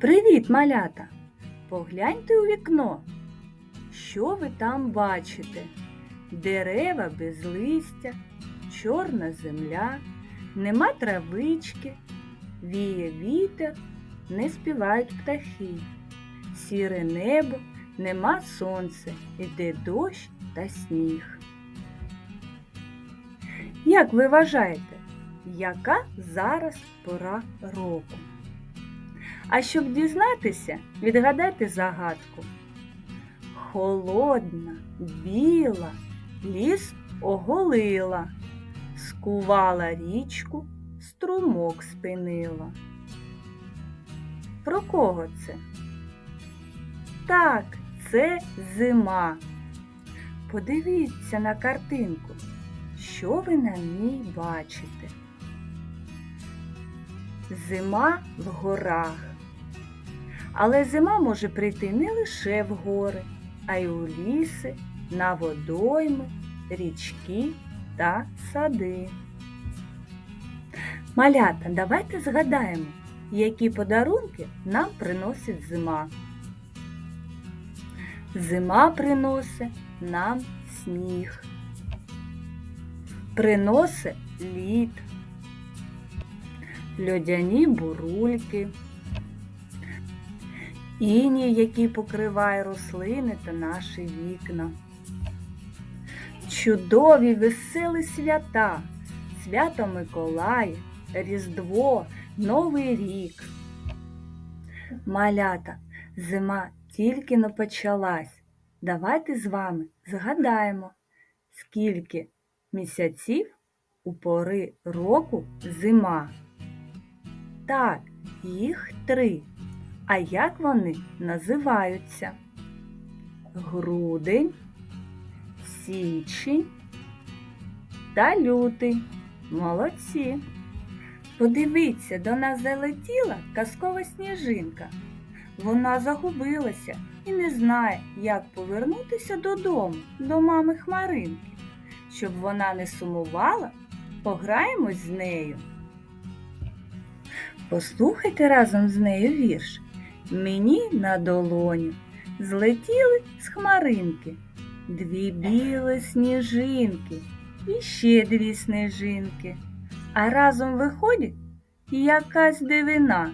Привіт, малята! Погляньте у вікно. Що ви там бачите? Дерева без листя, чорна земля, нема травички, віє вітер, не співають птахи, сіре небо, нема сонця, іде дощ та сніг. Як ви вважаєте, яка зараз пора року? А щоб дізнатися, відгадайте загадку. Холодна, біла, ліс оголила, скувала річку, струмок спинила. Про кого це? Так, це зима. Подивіться на картинку, що ви на ній бачите. Зима в горах. Але зима може прийти не лише в гори, а й у ліси, на водойми, річки та сади. Малята, давайте згадаємо, які подарунки нам приносить зима. Зима приносить нам сніг, приносить лід, льодяні бурульки, іній, який покриває рослини та наші вікна. Чудові веселі свята, свято Миколая, Різдво, Новий рік. Малята, зима тільки но почалась. Давайте з вами згадаємо, скільки місяців у пори року зима. Так, їх три. А як вони називаються? Грудень, січень та лютий. Молодці. Подивіться, до нас залетіла казкова сніжинка. Вона загубилася і не знає, як повернутися додому, до мами Хмаринки. Щоб вона не сумувала, пограємось з нею. Послухайте разом з нею вірш. Мені на долоню злетіли з хмаринки дві білі сніжинки і ще дві сніжинки. А разом виходить якась дивина,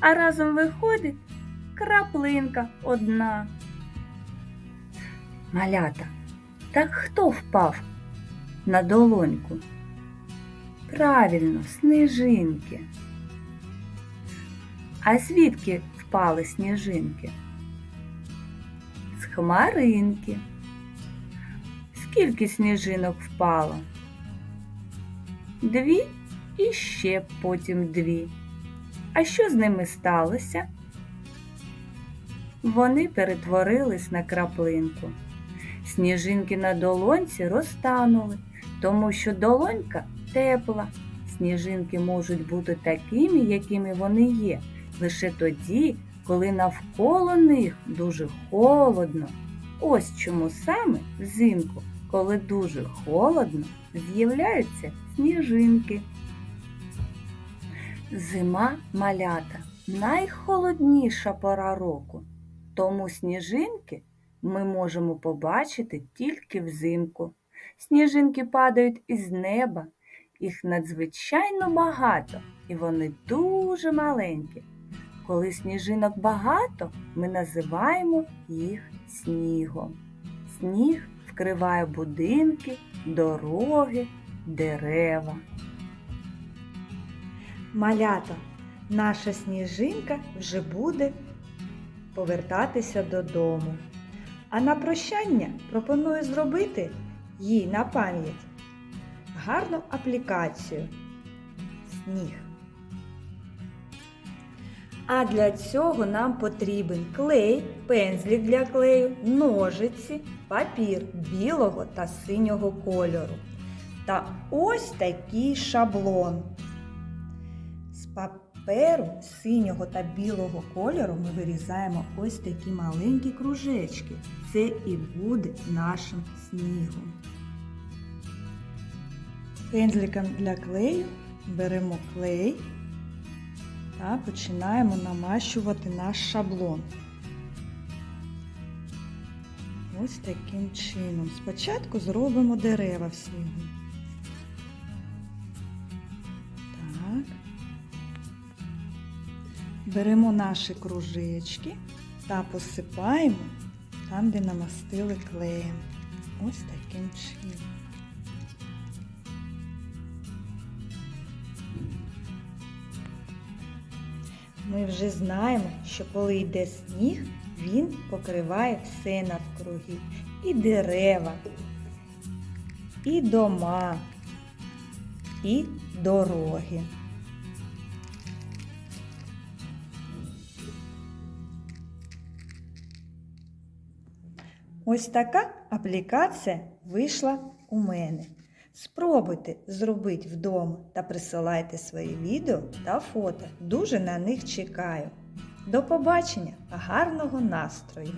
а разом виходить краплинка одна. Малята, так хто впав на долоньку? Правильно, сніжинки. А звідки впали сніжинки? З хмаринки. Скільки сніжинок впало? Дві і ще потім дві. А що з ними сталося? Вони перетворились на краплинку. Сніжинки на долонці розтанули, тому що долонька тепла. Сніжинки можуть бути такими, якими вони є, лише тоді, коли навколо них дуже холодно. Ось чому саме взимку, коли дуже холодно, з'являються сніжинки. Зима малята найхолодніша пора року, тому сніжинки ми можемо побачити тільки взимку. Сніжинки падають із неба, їх надзвичайно багато, і вони дуже маленькі. Коли сніжинок багато, ми називаємо їх снігом. Сніг вкриває будинки, дороги, дерева. Малята, наша сніжинка вже буде повертатися додому. А на прощання пропоную зробити їй на пам'ять гарну аплікацію Сніг. А для цього нам потрібен клей, пензлик для клею, ножиці, папір білого та синього кольору. Та ось такий шаблон. З паперу синього та білого кольору ми вирізаємо ось такі маленькі кружечки. Це і буде нашим снігом. Пензликом для клею беремо клей та починаємо намащувати наш шаблон. Ось таким чином. Спочатку зробимо дерева в снігу. Так. Беремо наші кружечки та посипаємо там, де намастили клеєм. Ось таким чином. Ми вже знаємо, що коли йде сніг, він покриває все навкруги. І дерева, і дома, і дороги. Ось така аплікація вийшла у мене. Спробуйте зробити вдома та присилайте свої відео та фото. Дуже на них чекаю. До побачення, гарного настрою!